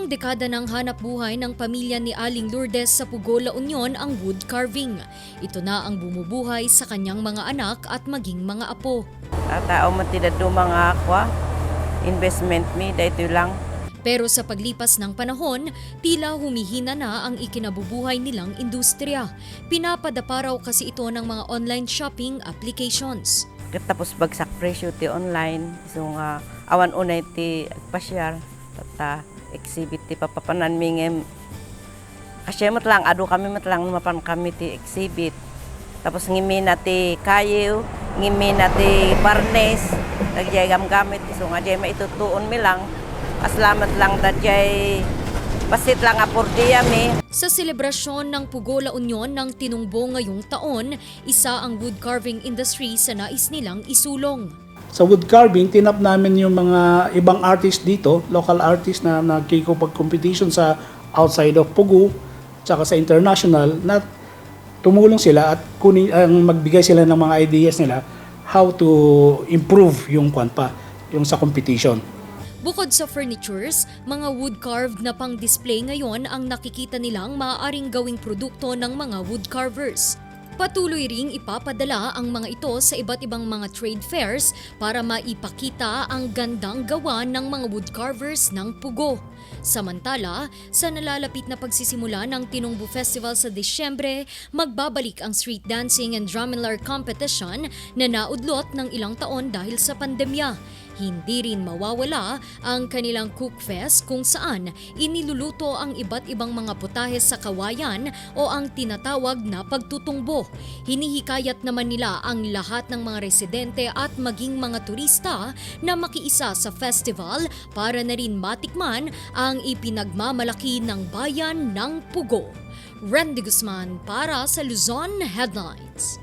Limang dekada ng hanap buhay ng pamilya ni Aling Lourdes sa Pugo, La Union ang wood carving. Ito na ang bumubuhay sa kanyang mga anak at maging mga apo. At tao do mga akwa, investment mi, dahito lang. Pero sa paglipas ng panahon, tila humihina na ang ikinabubuhay nilang industriya. Pinapadapa raw kasi ito ng mga online shopping applications. Tapos bagsak presyo ti online, so nga awan unay ti pasyar, tata exhibit ti papapanan mingem. Kasi matlang, ado kami matlang mapan kami ti exhibit. Tapos ngimi na ti kayo, ngimi na ti parnes, nagyay gamgamit, so nga jay maitutuon mi lang. Aslamat lang dadyay, basit lang apurdiya mi. Sa selebrasyon ng Pugo La Union ng Tinungbo ngayong taon, isa ang wood carving industry sa nais nilang isulong. Sa wood carving, tinap namin yung mga ibang artist dito, local artist na nagkikipag-competition sa outside of Pugu, tsaka sa international, na tumulong sila at kunin, ang magbigay sila ng mga ideas nila how to improve yung kwan pa, yung sa competition. Bukod sa furnitures, mga wood-carved na pang-display ngayon ang nakikita nilang maaaring gawing produkto ng mga wood carvers. Patuloy ring ipapadala ang mga ito sa iba't ibang mga trade fairs para maipakita ang gandang gawa ng mga wood carvers ng Pugo. Samantala, sa nalalapit na pagsisimula ng Tinungbu Festival sa Disyembre, magbabalik ang street dancing and drum and lyre competition na naudlot ng ilang taon dahil sa pandemya. Hindi rin mawawala ang kanilang cook fest kung saan iniluluto ang iba't ibang mga putahe sa kawayan o ang tinatawag na pagtutungbo. Hinihikayat naman nila ang lahat ng mga residente at maging mga turista na makiisa sa festival para na rin matikman ang ipinagmamalaki ng bayan ng Pugo. Randy Guzman para sa Luzon Headlines.